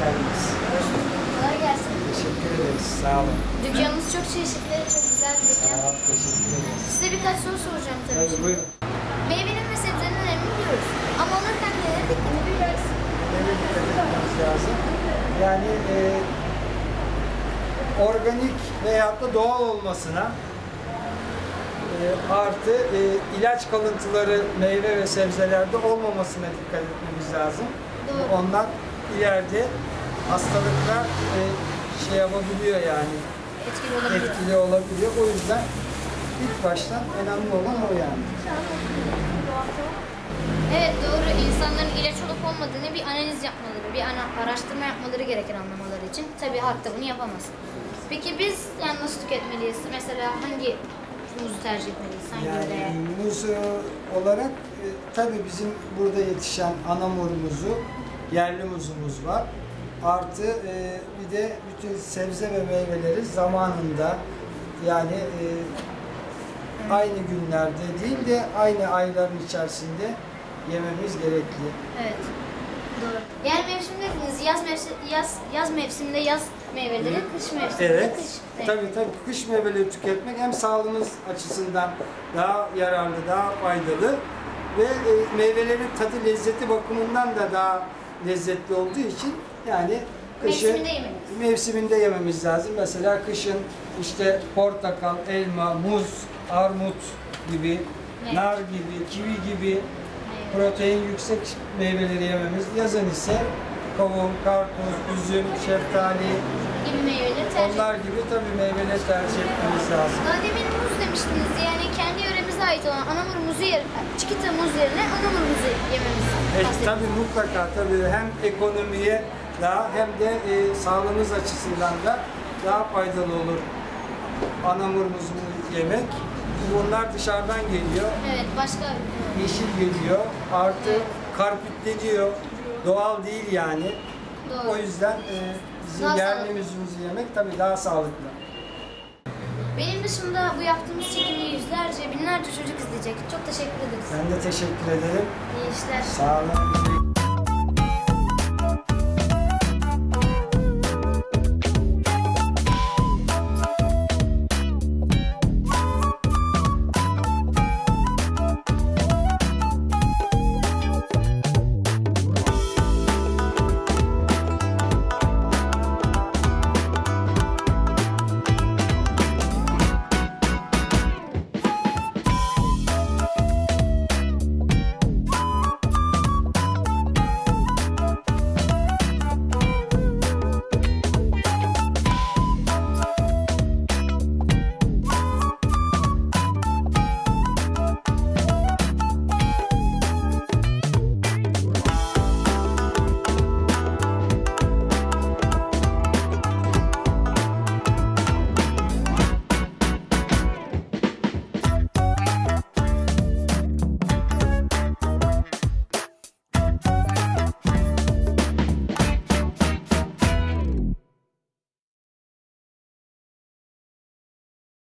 geldiniz. Kolay gelsin. Teşekkür ederiz. Sağ olun. Dükkanımız çok çeşitli, çok güzel bir Sağ dükkan. olun. Teşekkür ederiz. Size birkaç soru soracağım tabii. Tabii buyurun. Meyvenin ve sebzenin önemini biliyoruz. Ama alırken nelere dikkati biliriz. Neye dikkat etmemiz lazım? Yani e, organik veyahut da doğal olmasına e, artı e, ilaç kalıntıları meyve ve sebzelerde olmamasına dikkat etmemiz lazım. Doğru. Ondan ileride hastalıklar e, şey yapabiliyor yani Etkili olabilir. etkili olabiliyor. O yüzden ilk baştan önemli olan o yani. Evet doğru. İnsanların ilaç olup olmadığını bir analiz yapmaları, bir ana, araştırma yapmaları gerekir anlamaları için. Tabii halk da bunu yapamaz. Peki biz yani nasıl tüketmeliyiz? Mesela hangi muzu tercih etmeliyiz? Hangi Yani yöreye? muz olarak e, tabii bizim burada yetişen anamur muzu, yerli muzumuz var. Artı e, bir de bütün sebze ve meyveleri zamanında yani e, aynı günlerde değil de aynı ayların içerisinde yememiz gerekli. Evet. Doğru. Yani mevsim dediniz yaz mevsim yaz yaz mevsiminde yaz meyveleri, kış mevsiminde Evet. kış. Evet. Tabii tabii kış meyveleri tüketmek hem sağlığımız açısından daha yararlı, daha faydalı ve e, meyvelerin tadı lezzeti bakımından da daha lezzetli olduğu için yani kışı Mevsiminde yemeliyiz. mevsiminde yememiz lazım. Mesela kışın işte portakal, elma, muz, armut gibi, Evet. nar gibi, kivi gibi protein yüksek meyveleri yememiz. Yazın ise kavun, karpuz, üzüm, şeftali, gibi meyveleri tercih onlar gibi tabii meyveleri tercih etmemiz lazım. Daha demin muz demiştiniz. Ait olan anamur muzu yer, çikita muz yerine anamur muzu yememiz. E, tabii mutlaka tabii hem ekonomiye daha hem de e, sağlığımız açısından da daha faydalı olur anamurumuzu yemek. Bunlar dışarıdan geliyor, Evet başka yeşil geliyor, artı Evet. karpütleniyor, doğal değil yani. Doğru. O yüzden e, bizim Daha yerli müziğimizi yemek tabii daha sağlıklı. Benim dışında bu yaptığımız çekimde yüzlerce, binlerce çocuk izleyecek. Çok teşekkür ederiz. Ben de teşekkür ederim. İyi işler. Sağ olun.